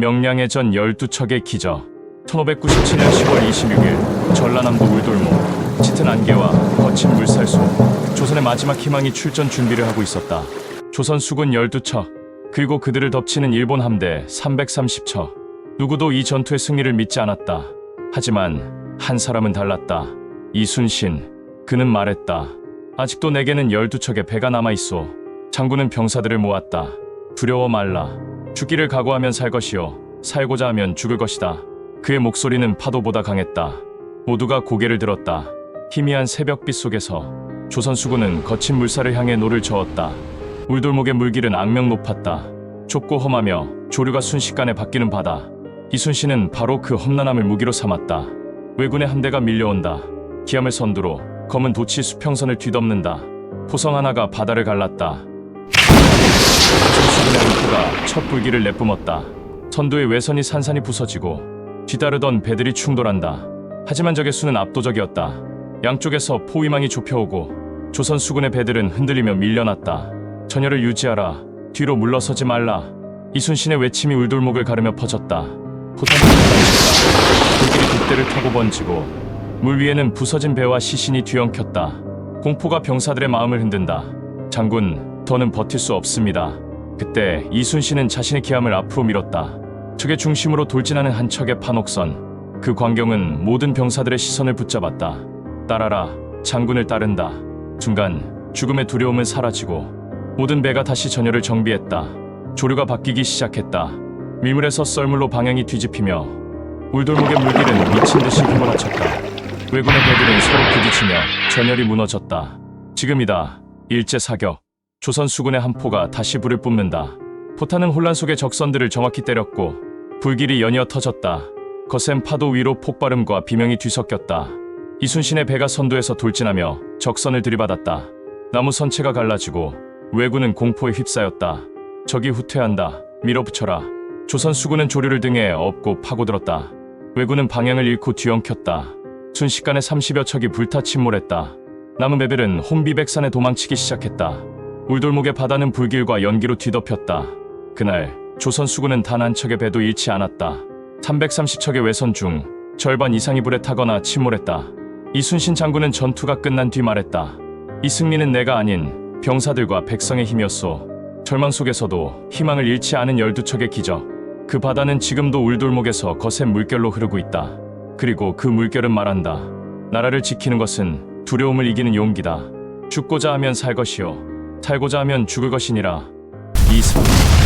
명량의 전 12척의 기저 1597년 10월 26일 전라남도 울돌목 짙은 안개와 거친 물살 속 조선의 마지막 희망이 출전 준비를 하고 있었다. 조선 수군 12척 그리고 그들을 덮치는 일본 함대 330척 누구도 이 전투의 승리를 믿지 않았다. 하지만 한 사람은 달랐다. 이순신 그는 말했다. 아직도 내게는 12척의 배가 남아있소. 장군은 병사들을 모았다. 두려워 말라. 죽기를 각오하면 살 것이요. 살고자 하면 죽을 것이다. 그의 목소리는 파도보다 강했다. 모두가 고개를 들었다. 희미한 새벽빛 속에서 조선 수군은 거친 물살을 향해 노를 저었다. 울돌목의 물길은 악명 높았다. 좁고 험하며 조류가 순식간에 바뀌는 바다. 이순신은 바로 그 험난함을 무기로 삼았다. 왜군의 함대가 밀려온다. 기암을 선두로 검은 도치 수평선을 뒤덮는다. 포성 하나가 바다를 갈랐다. 음포가 첫 불길을 내뿜었다. 선두의 외선이 산산이 부서지고 뒤따르던 배들이 충돌한다. 하지만 적의 수는 압도적이었다. 양쪽에서 포위망이 좁혀오고 조선 수군의 배들은 흔들리며 밀려났다. 전열을 유지하라. 뒤로 물러서지 말라. 이순신의 외침이 울돌목을 가르며 퍼졌다. 포탄이. 불길이 돛대를 타고 번지고 물 위에는 부서진 배와 시신이 뒤엉켰다. 공포가 병사들의 마음을 흔든다. 장군, 더는 버틸 수 없습니다. 그때 이순신은 자신의 기함을 앞으로 밀었다. 적의 중심으로 돌진하는 한 척의 판옥선. 그 광경은 모든 병사들의 시선을 붙잡았다. 따라라, 장군을 따른다. 순간 죽음의 두려움은 사라지고 모든 배가 다시 전열을 정비했다. 조류가 바뀌기 시작했다. 밀물에서 썰물로 방향이 뒤집히며 울돌목의 물길은 미친 듯이 휘몰아쳤다. 왜군의 배들은 서로 부딪히며 전열이 무너졌다. 지금이다. 일제 사격. 조선 수군의 한 포가 다시 불을 뿜는다. 포탄은 혼란 속의 적선들을 정확히 때렸고 불길이 연이어 터졌다. 거센 파도 위로 폭발음과 비명이 뒤섞였다. 이순신의 배가 선두에서 돌진하며 적선을 들이받았다. 나무 선체가 갈라지고 왜군은 공포에 휩싸였다. 적이 후퇴한다. 밀어붙여라. 조선 수군은 조류를 등에 업고 파고들었다. 왜군은 방향을 잃고 뒤엉켰다. 순식간에 30여 척이 불타 침몰했다. 남은 배들은 혼비백산에 도망치기 시작했다. 울돌목의 바다는 불길과 연기로 뒤덮였다. 그날 조선 수군은 단 한 척의 배도 잃지 않았다. 330척의 외선 중 절반 이상이 불에 타거나 침몰했다. 이순신 장군은 전투가 끝난 뒤 말했다. 이 승리는 내가 아닌 병사들과 백성의 힘이었소. 절망 속에서도 희망을 잃지 않은 12척의 기적. 그 바다는 지금도 울돌목에서 거센 물결로 흐르고 있다. 그리고 그 물결은 말한다. 나라를 지키는 것은 두려움을 이기는 용기다. 죽고자 하면 살 것이요. 살고자 하면 죽을 것이니라. 이승.